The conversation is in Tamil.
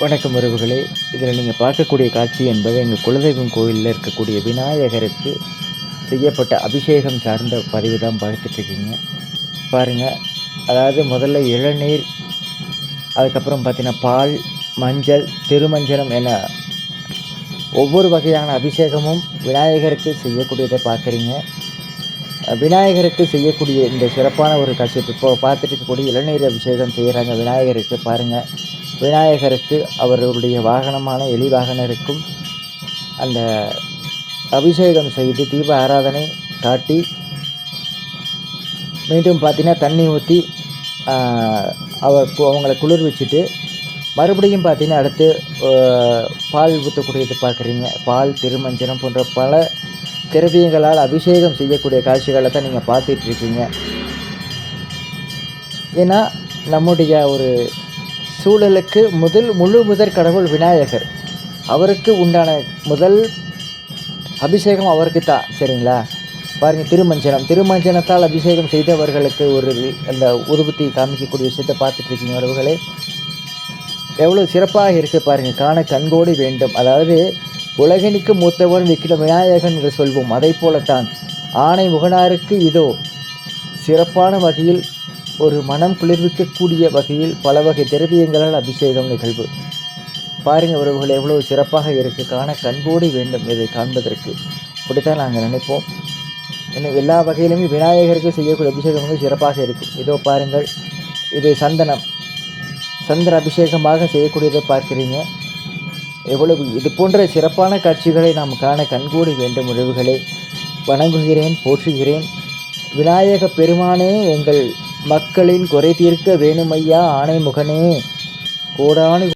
வணக்கம் உறவுகளே. இதில் நீங்கள் பார்க்கக்கூடிய காட்சி என்பது எங்கள் குலதெய்வம் கோயிலில் இருக்கக்கூடிய விநாயகருக்கு செய்யப்பட்ட அபிஷேகம் சார்ந்த பதிவு தான் பார்த்துட்ருக்கீங்க. பாருங்கள் அதாவது முதல்ல இளநீர் அதுக்கப்புறம் பார்த்தீங்கன்னா பால் மஞ்சள் திருமஞ்சனம் என ஒவ்வொரு வகையான அபிஷேகமும் விநாயகருக்கு செய்யக்கூடியதை பார்க்குறீங்க. விநாயகருக்கு செய்யக்கூடிய இந்த சிறப்பான ஒரு காட்சி இப்போ பார்த்துட்டு இருக்கக்கூடிய இளநீர் அபிஷேகம் செய்கிறாங்க விநாயகருக்கு. பாருங்கள் விநாயகருக்கு அவருடைய வாகனமான எலிவாகனருக்கும் அந்த அபிஷேகம் செய்து தீப ஆராதனை காட்டி மீண்டும் பார்த்தீங்கன்னா தண்ணி ஊற்றி அவர் கு- அவங்கள குளிர் வச்சுட்டு மறுபடியும் பார்த்தீங்கன்னா அடுத்து பால் ஊற்றக்கூடியது பார்க்குறீங்க. பால் திருமஞ்சனம் போன்ற பல திரவியங்களால் அபிஷேகம் செய்யக்கூடிய காட்சிகளை தான் நீங்கள் பார்த்துட்ருக்கீங்க ஏன்னா நம்முடைய ஒரு சூழலுக்கு முதல் முழு முதற் கடவுள் விநாயகர். அவருக்கு உண்டான முதல் அபிஷேகம் அவருக்கு தான் சரிங்களா? பாருங்கள் திருமஞ்சனம். திருமஞ்சனத்தால் அபிஷேகம் செய்தவர்களுக்கு ஒரு அந்த உருவத்தை காமிக்கக்கூடிய விஷயத்தை பார்த்துட்டு இருக்கீங்க உறவுகளே. எவ்வளோ சிறப்பாக இருக்குது பாருங்கள் காண கண்கோடு வேண்டும். அதாவது உலகனுக்கு மூத்தவன் விக்கிட விநாயகன் என்று சொல்வோம். அதை போலத்தான் ஆணை முகனாருக்கு இதோ சிறப்பான வகையில் ஒரு மனம் குளிர்விக்கக்கூடிய வகையில் பல வகை திரவியங்களால் அபிஷேகம் நிகழ்வு. பாருங்கள் உறவுகள் எவ்வளோ சிறப்பாக இருக்குது காண கண்போடு வேண்டும் இதை காண்பதற்கு. இப்படித்தான் நாங்கள் நினைப்போம். இன்னும் எல்லா வகையிலுமே விநாயகருக்கு செய்யக்கூடிய அபிஷேகம் வந்து சிறப்பாக இருக்கும் இதோ பாருங்கள் இது சந்தனம். சந்திர அபிஷேகமாக செய்யக்கூடியதை பார்க்குறீங்க. எவ்வளவு இது போன்ற சிறப்பான காட்சிகளை நாம் காண கண்கூடி வேண்டும் உறவுகளை. வணங்குகிறேன் போற்றுகிறேன். விநாயக பெருமானே எங்கள் மக்களின் குறை தீர்க்க வேணுமையா ஆணை முகனே கோடானு